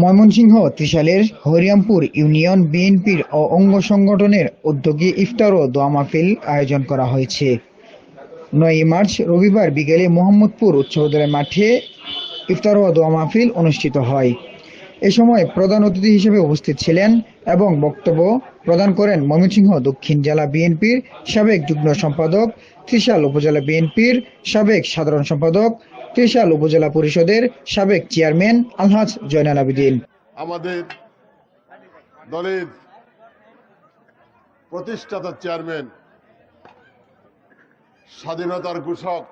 Mymensingh, ত্রিশালের Harirampur union, বিএনপির ও অঙ্গ সংগঠনের উদ্যোগে ইফতার ও দোয়া মাহফিল আয়োজন করা হয়েছে। নয়ই মার্চ, রবিবার বিকেলে মোহাম্মদপুর উচ্চ বিদ্যালয় মাঠে ইফতার ও দোয়া মাহফিল অনুষ্ঠিত হয়। এ সময় প্রধান অতিথি হিসেবে উপস্থিত ছিলেন এবং বক্তব্য প্রদান করেন ময়মনসিংহ দক্ষিণ জেলা বিএনপির সাবেক যুগ্ম সম্পাদক, ত্রিশাল উপজেলা বিএনপির সাবেক সাধারণ সম্পাদক ত্রিশাল উপজেলা পরিষদের সাবেক চেয়ারম্যান আলহাজ জয়নাল আবেদিন। আমাদের দলের প্রতিষ্ঠাতা চেয়ারম্যান, স্বাধীনতার ঘোষক,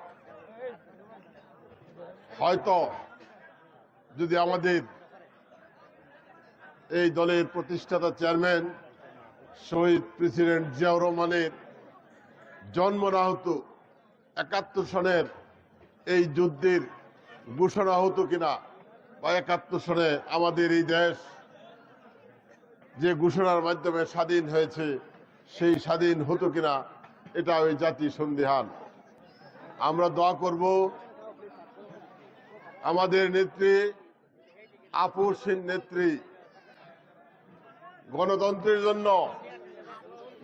হয়তো যদি আমাদের এই দলের প্রতিষ্ঠাতা চেয়ারম্যান শহীদ প্রেসিডেন্ট জিয়াউর রহমানের জন্ম না হতো একাত্তর সনের এই যুদ্ধের ঘোষণা হতো কিনা বা একাত্তর সনে আমাদের এই দেশ যে ঘোষণার মাধ্যমে স্বাধীন হয়েছে, সেই স্বাধীন হতো কিনা, এটা ওই জাতি সন্দেহান। আমরা দোয়া করব আমাদের নেত্রী আপোষহীন নেত্রী, গণতন্ত্রের জন্য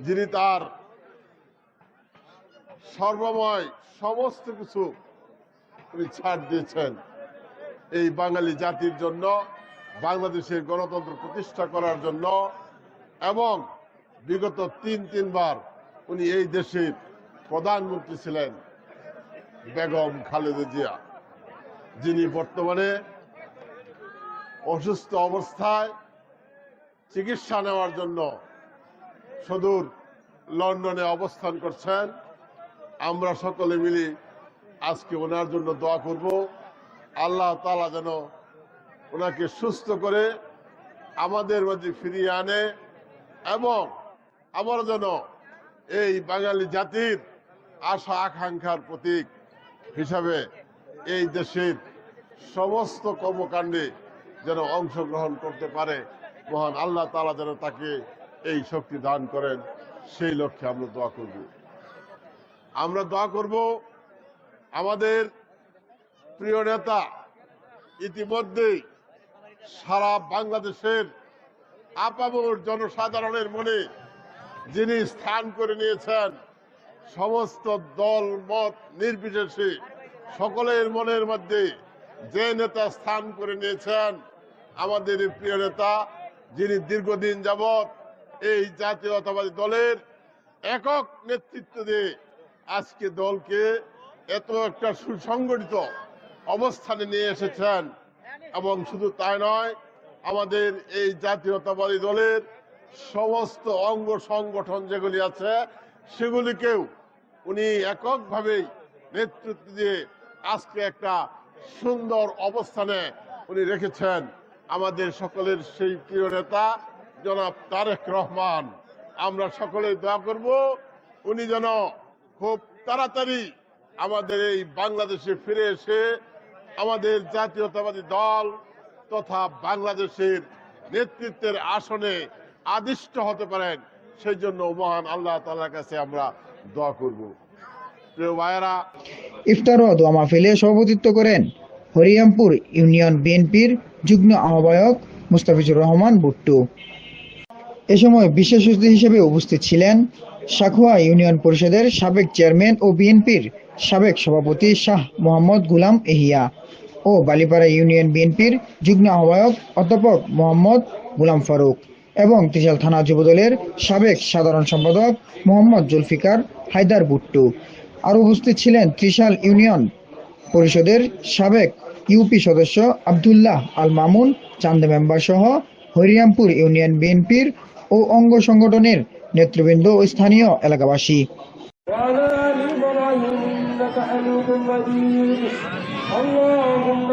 যিনি তার সর্বময় সমস্ত কিছু তিনি ছাড় দিয়েছেন। এই বাঙালি জাতির জন্য, বাংলাদেশের গণতন্ত্র প্রতিষ্ঠা করার জন্য এবং বিগত তিন, তিনবার উনি এই দেশের প্রধানমন্ত্রী ছিলেন, বেগম খালেদা জিয়া। যিনি বর্তমানে অসুস্থ অবস্থায় চিকিৎসা নেওয়ার জন্য সুদূর লন্ডনে অবস্থান করছেন। আমরা সকলে মিলে আজকে ওনার জন্য দোয়া করব। আল্লাহ তালা যেন ওনাকে সুস্থ করে আমাদের মাঝে ফিরিয়ে আনে এবং আমার যেন এই বাঙালি জাতির আশা আকাঙ্ক্ষার প্রতীক হিসাবে এই দেশের সমস্ত কর্মকাণ্ডে যেন অংশগ্রহণ করতে পারে। মহান আল্লাহ তালা যেন তাকে এই শক্তি দান করেন, সেই লক্ষ্যে আমরা দোয়া করব। আমরা দোয়া করব আমাদের প্রিয় নেতা ইতিমধ্যেই সারা বাংলাদেশের আপামর জনসাধারণের মনে যিনি স্থান করে নিয়েছেন, সমস্ত দল, মত নির্বিশেষে সকলের মনের মধ্যে যে নেতা স্থান করে নিয়েছেন, আমাদের প্রিয় নেতা যিনি দীর্ঘদিন যাবৎ এই জাতীয়তাবাদী দলের একক নেতৃত্ব দিয়ে আজকে দলকে এত একটা সুসংগঠিত অবস্থানে নিয়ে এসেছেন, এবং শুধু তাই নয়, আমাদের এই জাতীয়তাবাদী দলের সমস্ত অঙ্গ সংগঠন যেগুলি আছে, সেগুলিকেও উনি এককভাবেই নেতৃত্ব দিয়ে আজকে একটা সুন্দর অবস্থানে উনি রেখেছেন আমাদের সকলের সেই প্রিয় নেতা, জনাব তারেক রহমান। আমরা সকলে দোয়া করব, উনি যেন খুব তাড়াতাড়ি আমাদের এই বাংলাদেশে ফিরে এসে আমাদের জাতীয়তাবাদী দল তথা বাংলাদেশের নেতৃত্বের আসনে আদিষ্ট হতে পারেন, সেই জন্য মহান আল্লাহ তালার কাছে আমরা দোয়া করব। ইফতার ও দোয়া মাহফিলে সভাপতিত্ব করেন হরিয়ামপুর ইউনিয়ন বিএনপির যুগ্ম আহ্বায়ক মুস্তাফিজুর রহমান বুট্টু এ সময় বিশেষ অতিথি হিসেবে উপস্থিত ছিলেন সাখুয়া ইউনিয়ন পরিষদের সাবেক চেয়ারম্যান ও বিএনপির সাবেক সভাপতি শাহ মোহাম্মদ গুলাম এহিয়া ও বালিপাড়া ইউনিয়ন বিএনপির যুগ্ম আহ্বায়ক অধ্যাপক মোহাম্মদ গুলাম ফারুক এবং ত্রিশাল থানা যুবদলের সাবেক সাধারণ সম্পাদক মোহাম্মদ জুলফিকার হায়দার বুট্টু আরও উপস্থিত ছিলেন ত্রিশাল ইউনিয়ন পরিষদের সাবেক ইউপি সদস্য আবদুল্লাহ আল মামুন, চান্দ মেম্বার সহ হরিরামপুর ইউনিয়ন বিএনপির ও অঙ্গ সংগঠনের নেতৃবৃন্দ ও স্থানীয় এলাকাবাসী وعلى آل إبراهيم إنك حميد مجيد اللهم